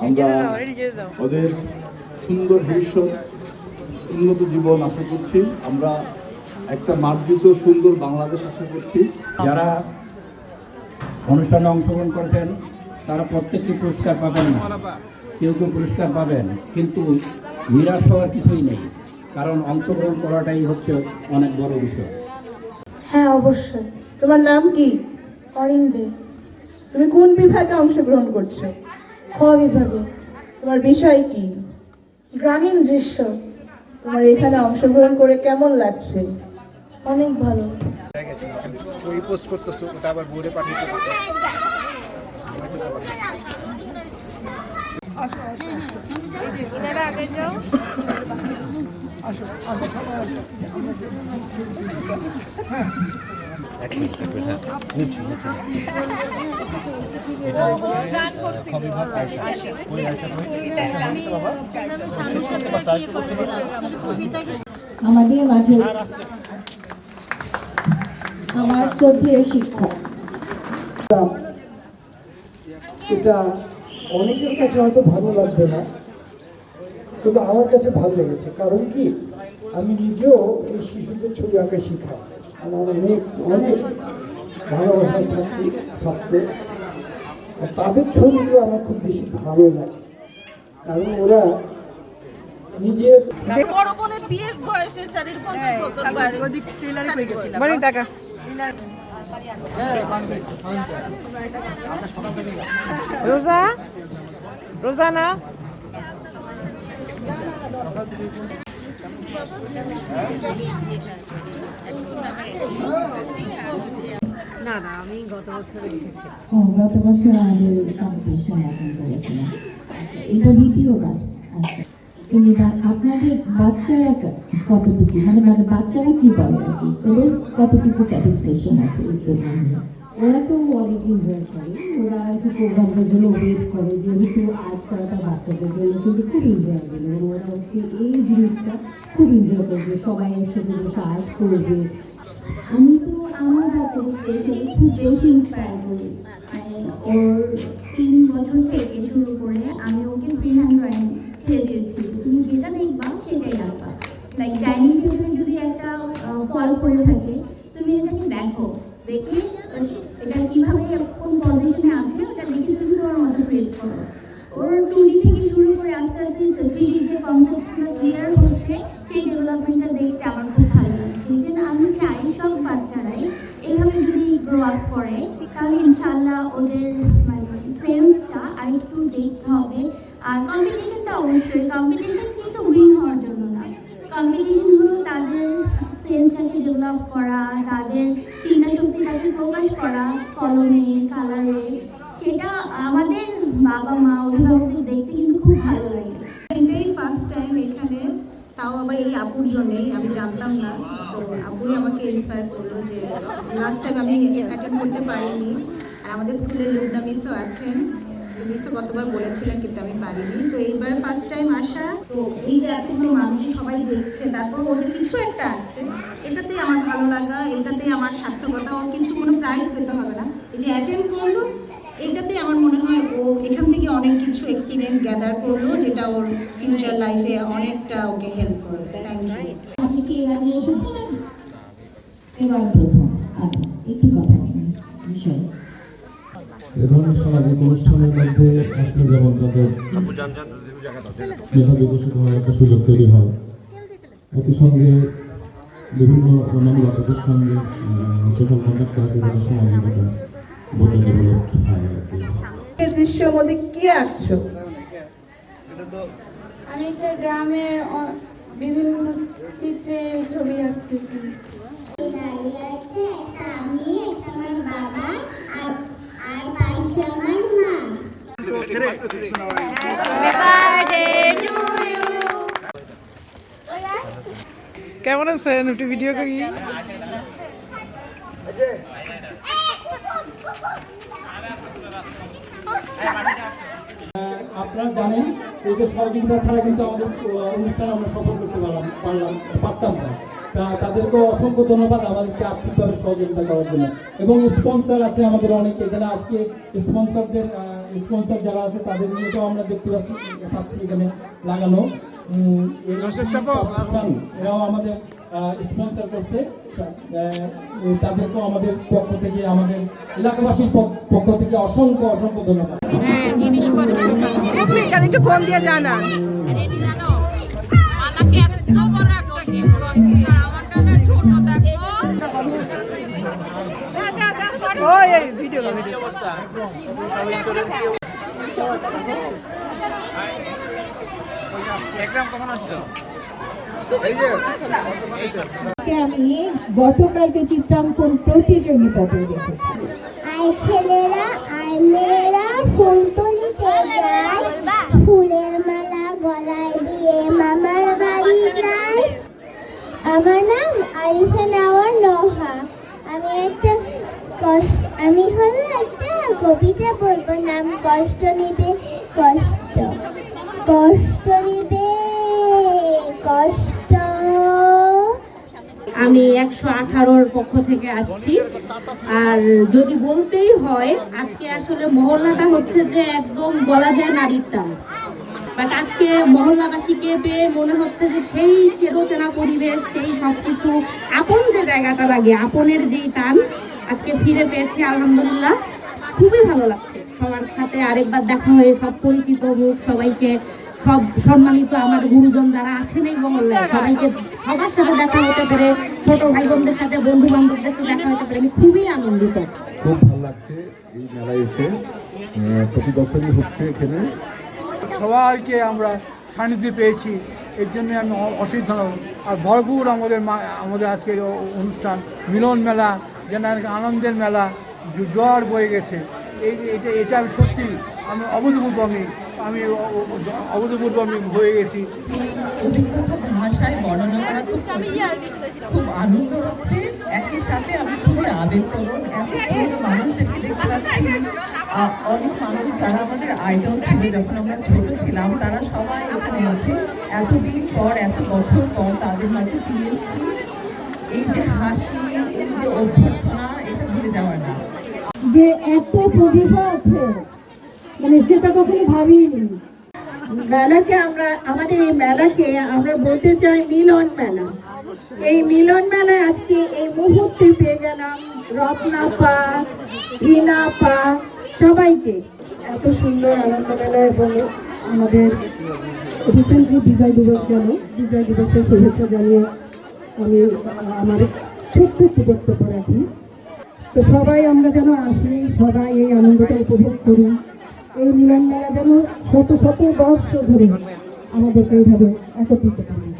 আমরা ওদের সুন্দর ভবিষ্যৎ উন্নত জীবন আশা করছি। আমরা একটা মার্জিত সুন্দর বাংলাদেশ আশা করছি। যারা অনুষ্ঠানে অংশগ্রহণ করেছেন তারা প্রত্যেকটি পুরস্কার পাবেন না। কেউ কেউ পুরস্কার পাবেন কিন্তু নিরাশ হওয়ার কিছুই নেই। কারণ অংশগ্রহণ করাটাই হচ্ছে অনেক বড় বিষয়। হ্যাঁ অবশ্যই। তোমার নাম কি? অরিন্দে। তুমি কোন বিভাগে অংশগ্রহণ করছ? খ বিভাগে তোমার বিষয় কি? গ্রামীণ দৃশ্য তোমার এখানে অংশগ্রহণ করে কেমন লাগছে? অনেক ভালো। ছবি পোস্ট করতেছো ওটা আবার বোর্ডে পাঠিয়ে দিতেছো। আমাদের মাঝে আমার শ্রদ্ধেয় শিক্ষক। এটা অনেকের কাছে হয়তো ভালো লাগবে না, কিন্তু আমার কাছে ভালো লেগেছে। কারণ কি? আমি নিজেও এই শিশুদের ছবি আঁকা শিখাই। আমার অনেক অনেক ভালোবাসার ছাত্রী ছাত্র তাদের ছবিগুলো আমার খুব বেশি ভালো লাগে। কারণ ওরা নিজের বড় বোনের না গত বছর আমাদের কম্পিটিশন এখন করেছিলাম এটা দ্বিতীয়বার? আচ্ছা এমনি আপনাদের বাচ্চারা কতটুকু? মানে মানে বাচ্চারা কি বলে আর কি? ওদের কতটুকু স্যাটিসফ্যাকশন আছে এই প্রোগ্রাম নিয়ে ওরা তো অনেক এনজয় করে। ওরা যে প্রোগ্রামটার জন্য ওয়েট করে, যেহেতু আর্ট করাটা বাচ্চাদের জন্য কিন্তু খুব এনজয় করে এবং ওরা হচ্ছে এই জিনিসটা খুব এনজয় করে যে সবাই একসাথে বসে আর্ট করবে। আমি তো আমার বাচ্চাকে স্পেশালি খুব বেশি ইন্সপায়ার করি। মানে ওর তিন বছর থেকে শুরু করে আমি ওকে ফ্রি হ্যান্ড ড্রয়িং ছেড়ে তুমি যেটা দেখবা সেটাই আঁকবা লাইক ডাইনিং টেবিলে যদি একটা ফল পড়ে থাকে, তুমি এটাকে দেখো, দেখে আহ, এটা কীভাবে কোন পজিশনে আছে ওটা দেখে তুমি তোমার মতো ক্রিয়েট করো ওর টু ডি থেকে শুরু করে আস্তে আস্তে থ্রি ডি যে কনসেপ্টগুলো ক্লিয়ার হচ্ছে সেই ডেভেলপমেন্টটা দেখতে আমার খুব ভালো লাগছে। যে না আমি চাই সব বাচ্চারাই এইভাবে যদি গ্রো আপ করে, তাহলে ইনশাল্লাহ ওদের মানে সেন্সটা আর একটু দেখতে হবে। আর কম্পিটিশনটা অবশ্যই কম্পিটিশন কিন্তু উইন হওয়ার জন্য না। কম্পিটিশন হলো তাদের সেন্সটাকে ডেভেলপ করা, তাদের চিন্তা শক্তিটাকে প্রকাশ করা কলমে কালারে সেটা আমাদের বাবা মা অভিভাবকদের দেখতে কিন্তু খুব ভালো লাগে। ফার্স্ট টাইম এখানে তাও আবার এই আপুর জন্যেই আমি জানতাম না। তো আপুই আমাকে ইন্সপায়ার করল যে লাস্ট টাইম আমি অ্যাটেন্ড করতে পারিনি। আর আমাদের স্কুলের লুবনা মিসও আছেন। মিসও কতবার বলেছিলেন, কিন্তু আমি পারিনি। তো এইবার ফার্স্ট টাইম আসা, তো এই যে এতগুলো মানুষই সবাই দেখছে, তারপর যে কিছু একটা আছে, এটাতেই আমার ভালো লাগা, এটাতেই আমার সার্থকতা কিন্তু কোনো প্রাইজ পেতে হবে না। এই যে অ্যাটেন্ড করল এটাতেই আমার মনে হয় ও এখান থেকে অনেক কিছু এক্সপিরিয়েন্স গ্যাদার করল যেটা ওর ফিউচার লাইফে অনেকটা ওকে হেল্প করবে। আপনি কি এর আগে এসেছিলেন? এবার প্রথম। আচ্ছা একটু কথা বিষয়ে। সামাজিক অনুষ্ঠানের মধ্যে আসলে যেমন তাদের মেধা বিকশিত হওয়ার একটা সুযোগ তৈরি হয়। একই সঙ্গে বিভিন্ন অন্যান্য বাচ্চাদের সঙ্গে সোশ্যাল কন্ট্যাক্ট করাতে সামাজিকতা এই দৃশ্যের মধ্যে কি আঁকছো? আমি একটা গ্রামের অ- বিভিন্ন চিত্রের ছবি আঁকতেছি। কেমন আছেন? একটু ভিডিও করি। আপনারা জানেন এদের সহযোগিতা ছাড়া কিন্তু আমাদের অনুষ্ঠান আমরা সফল করতে পারলাম পারলাম পারতাম না। তাদেরকে অসংখ্য ধন্যবাদ আমাদেরকে আর্থিকভাবে সহযোগিতা করার জন্য। এবং স্পন্সর আছে আমাদের অনেক। এখানে আজকে স্পন্সরদের স্পন্সর যারা আছে তাদের নিয়েও আমরা দেখতে পাচ্ছি পাচ্ছি এখানে লাগানো। এরাও আমাদের স্পন্সর করছে। তাদেরকেও আমাদের পক্ষ থেকে আমাদের এলাকাবাসীর পক্ষ থেকে অসংখ্য অসংখ্য ধন্যবাদ। একটু ফোন দিয়ে জানান। ভিডিও ভিডিও আমি গতকালকে চিত্রাঙ্কন প্রতিযোগিতাতে দেখেছি। আর ছেলেরা আর মেয়েরা ফুল তুলিতে যায়। ফুলের মালা গলায় দিয়ে মামার বাড়ি যায়। আমার নাম আরিশা নেওয়ার নোহা আমি একটা কষ্ট আমি হলো একটা কবিতা বলব নাম কষ্ট নিবে কষ্ট। কষ্ট নিবে কষ্ট। আমি একশো আঠারোর পক্ষ থেকে আসছি। আর যদি বলতেই হয়, আজকে আসলে মহল্লাটা হচ্ছে যে একদম বলা যায় নারীর টান বাট আজকে মহল্লাবাসীকে পেয়ে মনে হচ্ছে যে সেই চেরোচেনা পরিবেশ, সেই সব কিছু আপন যে জায়গাটা লাগে, আপনের যেই টান, আজকে ফিরে পেয়েছি, আলহামদুলিল্লাহ। খুবই ভালো লাগছে। সবার সাথে আরেকবার দেখা হয়ে সব পরিচিত মুখ সবাইকে সব সম্মানিত আমার গুরুজন যারা আছেন এই মহল্লায় সবাইকে সবার সাথে দেখা হতে পারে ছোট ভাই বোনদের সাথে বন্ধু বান্ধবদের সাথে দেখা হতে পারে। আমি খুবই আনন্দিত। খুব ভালো লাগছে এই মেলায় এসে। প্রতি বছরই হচ্ছে এখানে। সবাইকে আমরা সান্নিধ্যে পেয়েছি। এর জন্য আমি অ- অশেষ ধন্যবাদ। আর ভরপুর আমাদের মা- আমাদের আজকের অনুষ্ঠান মিলন মেলা যেন আনন্দের মেলা। জ- জোয়ার বয়ে গেছে। এই এটা এটা আমি সত্যি, আমি অভূতপূর্ব আমি আমি অ- অ- অভূতপূর্ব আমি হয়ে গেছি। ভাষায় বর্ণনা খুব আনন্দ হচ্ছে। একই সাথে আমি খুবই আবেগপ্রবণ দেখতে পাচ্ছি। অনেক মানুষ যারা আমাদের আইডল ছিল, যখন আমরা ছোট ছিলাম, তারা সবাই এখানে আছে। এতদিন পর, এত বছর পর তাদের মাঝে ফিরে এসেছি। এই যে হাসি, এই যে অভ্যর্থনা এটা ভুলে যাওয়ার না যে এত প্রতিভা আছে মানে সেটা কখনো ভাবিনি। মেলাকে আমরা, আমাদের এই মেলাকে আমরা বলতে চাই মিলন মেলা। এই মিলন মেলায় আজকে এই মুহূর্তে পেয়ে গেলাম রত্নাপা রিনাপা সবাইকে। এত সুন্দর আনন্দ মেলা এবং আমাদের রিসেন্টলি বিজয় দিবস গেল। বিজয় দিবসের শুভেচ্ছা জানিয়ে আমি, আমার ছোট্ট একটু রাখি তো সবাই আমরা যেন আসি, সবাই এই আনন্দটা উপভোগ করি। এই মিলন মেলা যেন শত শত বর্ষ ধরে আমাদেরকে এইভাবে একত্রিত করি